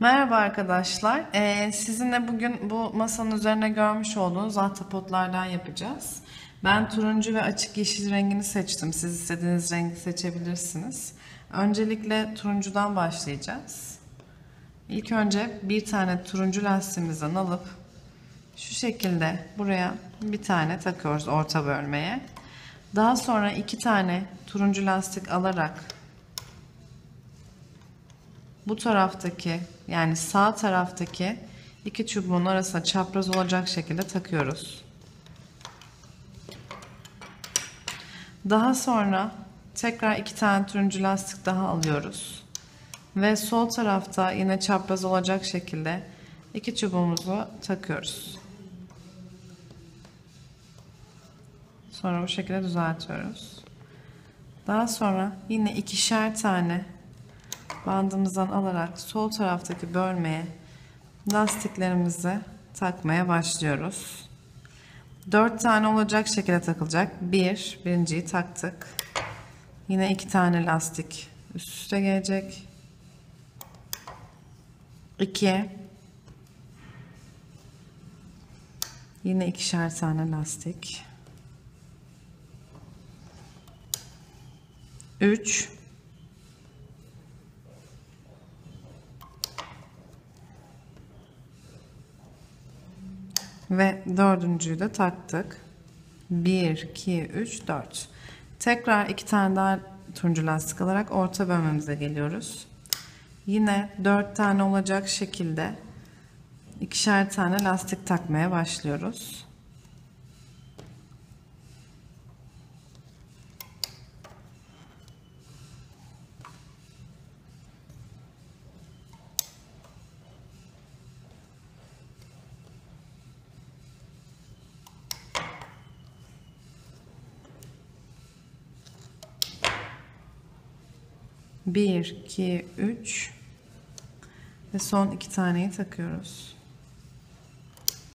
Merhaba arkadaşlar. Ee, sizinle bugün bu masanın üzerine görmüş olduğunuz ahtapotlardan yapacağız. Ben turuncu ve açık yeşil rengini seçtim. Siz istediğiniz rengi seçebilirsiniz. Öncelikle turuncudan başlayacağız. İlk önce bir tane turuncu lastiğimizden alıp şu şekilde buraya bir tane takıyoruz orta bölmeye. Daha sonra iki tane turuncu lastik alarak bu taraftaki yani sağ taraftaki iki çubuğun arasına çapraz olacak şekilde takıyoruz. Daha sonra tekrar iki tane turuncu lastik daha alıyoruz. Ve sol tarafta yine çapraz olacak şekilde iki çubuğumuzu takıyoruz. Sonra bu şekilde düzeltiyoruz. Daha sonra yine ikişer tane bandımızdan alarak sol taraftaki bölmeye lastiklerimizi takmaya başlıyoruz. 4 tane olacak şekilde takılacak. 1, birinciyi taktık. Yine 2 tane lastik üst üste gelecek. 2 Yine ikişer tane lastik. 3 Ve dördüncüyü de taktık. 1, 2, 3, 4. Tekrar iki tane daha turuncu lastik alarak orta bölmemize geliyoruz. Yine 4 tane olacak şekilde ikişer tane lastik takmaya başlıyoruz. Bir, iki, üç ve son iki taneyi takıyoruz.